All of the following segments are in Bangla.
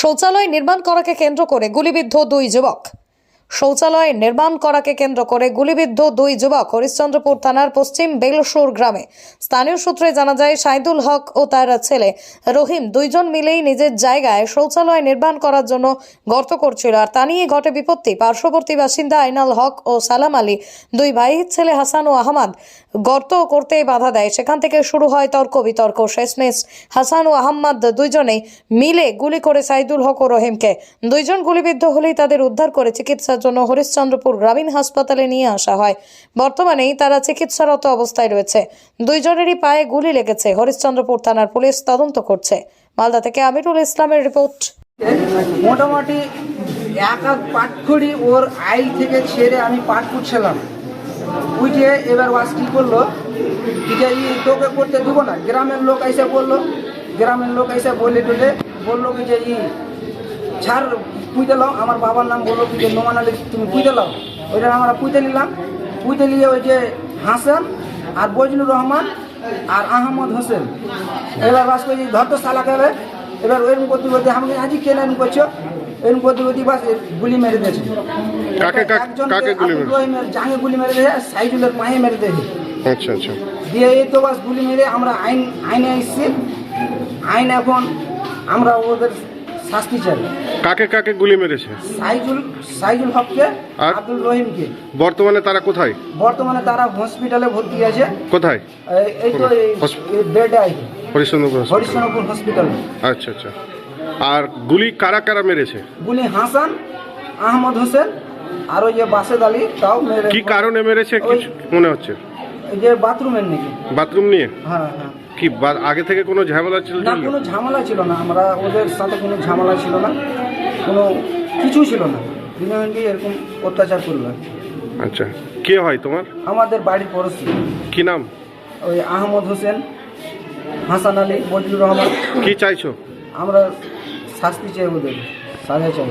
শৌচালয় নির্মাণ করাকে কেন্দ্র করে গুলিবিদ্ধ দুই যুবক। শৌচালয় নির্মাণ করাকে কেন্দ্র করে গুলিবিদ্ধ দুই যুবক হরিশ্চন্দ্রপুর থানার পশ্চিম বেলসুর গ্রামে। স্থানীয় সূত্রে জানা যায়, সাইদুল হক ও তার ছেলে রহিম দুইজন মিলেই নিজের জায়গায় শৌচালয় নির্মাণ করার জন্য গর্ত করছিল। আর তা নিয়ে ঘটে বিপত্তি। পার্শ্ববর্তী বাসিন্দা আইনাল হক ও সালাম আলী দুই ভাইয়ের ছেলে হাসান ও আহমদ, গর্ত করতে বাধা দেয়। সেখান থেকে শুরু হয় তর্ক বিতর্ক, শেষমেশ হাসান ও আহম্মদ দুইজনেই মিলে গুলি করে সাইদুল হক ও রহিমকে। দুইজন গুলিবিদ্ধ হলেই তাদের উদ্ধার করে চিকিৎসার জন্য হরিশ্চন্দ্রপুর গ্রামীণ হাসপাতালে নিয়ে আসা হয়। বর্তমানেই তারা চিকিৎসারত অবস্থায় রয়েছে। দুইজনেরই পায়ে গুলি লেগেছে। হরিশ্চন্দ্রপুর থানার পুলিশ তদন্ত করছে। মালদা থেকে আমিরুল ইসলামের রিপোর্ট। মোটামুটি এক এক পাট খড়ি ওর আইল থেকে ছেড়ে আমি পাট পুড়ছিলাম উঠে এবার ওয়াজ কী করল? তোকে করতে দিব না। গ্রামের লোক এসে বলল। গ্রামের লোক এসে বলে টলে বলল কি যে ছাড় পুঁতে লাও। আমার বাবার নাম বলল যে নোমান আলী তুমি পুঁতে লাও? ওইটা আমরা পুঁতে নিলাম। পুঁতে নিয়ে ওই যে হাসান আর বজলুর রহমান আর আহমদ হোসেন। এবার বাস করে ধর তো সালা খেলে এবার ওইরকম করতে করতে আমাকে আজই কেন এরকম করছ? এরকম করতে করতে বাস গুলি মেরে দিয়েছে। একজনকে জাঙে গুলি মেরে দিয়েছে আর সাইদুলের পায়ে মেরে দিয়েছে। আচ্ছা আচ্ছা। দিয়ে এই তো বাস গুলি মেরে আমরা আইন আইনে এসেছি আইন এখন আমরা ওদের শাস্তি চাই। কাকে কাকে গুলি মেরেছে? সাইজুল সাইজুল হককে আর? আব্দুল রহিমকে। বর্তমানে তারা কোথায়? বর্তমানে তারা হসপিটালে ভর্তি আছে। কোথায়? এই- তো বেডে আছে। হরিশ্চন্দ্রপুর? হরিশ্চন্দ্রপুর হসপিটালে আচ্ছা আচ্ছা। আর গুলি কারা কারা মেরেছে? গুলি হাসান আহমদ হোসেন আর ওই যে বাসেদ আলী তাও মেরে কি কারণে মেরেছে? কিছু মনে হচ্ছে? যে বাথরুমের নাকি বাথরুম নিয়ে? হ্যাঁ হ্যাঁ। কি বা- আগে থেকে কোনো ঝামেলা ছিল না কোনো ঝামেলা ছিল না। আমরা ওদের সাথে কোনো ঝামেলা ছিল না। কোনো কিছু ছিল না। দিনকে এরকম অত্যাচার করবে আচ্ছা। কে হয় তোমার? আমাদের বাড়ির পড়োশি। কি নাম? ওই আহমদ হোসেন হাসান আলী বজলুর রহমান। কি চাইছো? আমরা শাস্তি চাই ওদের। সাজা চাই।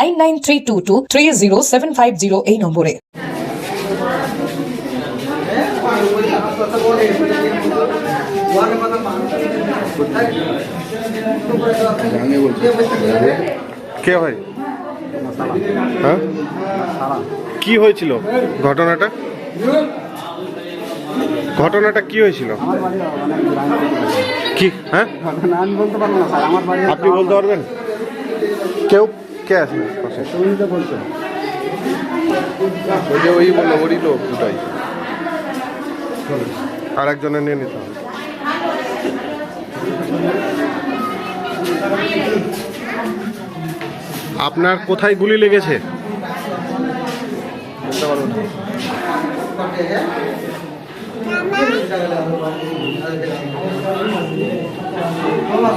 nine nine three two two three zero seven five zero এই নম্বরে। কে হয় হ্যাঁ? কি হয়েছিল ঘটনাটা? ঘটনাটা কি হয়েছিল? কি? হ্যাঁ? আমি বলতে পারব না স্যার। আমার বাড়ি আপনি বলতে পারবেন? কেউ কে আছে পাশে? সুনীতে বলছে ওই যে ওই বলল ওরই লোক দুটাই। আর একজনের নিয়ে নিতে হবে। আপনার কোথায় গুলি লেগেছে? বুঝতে পারব না।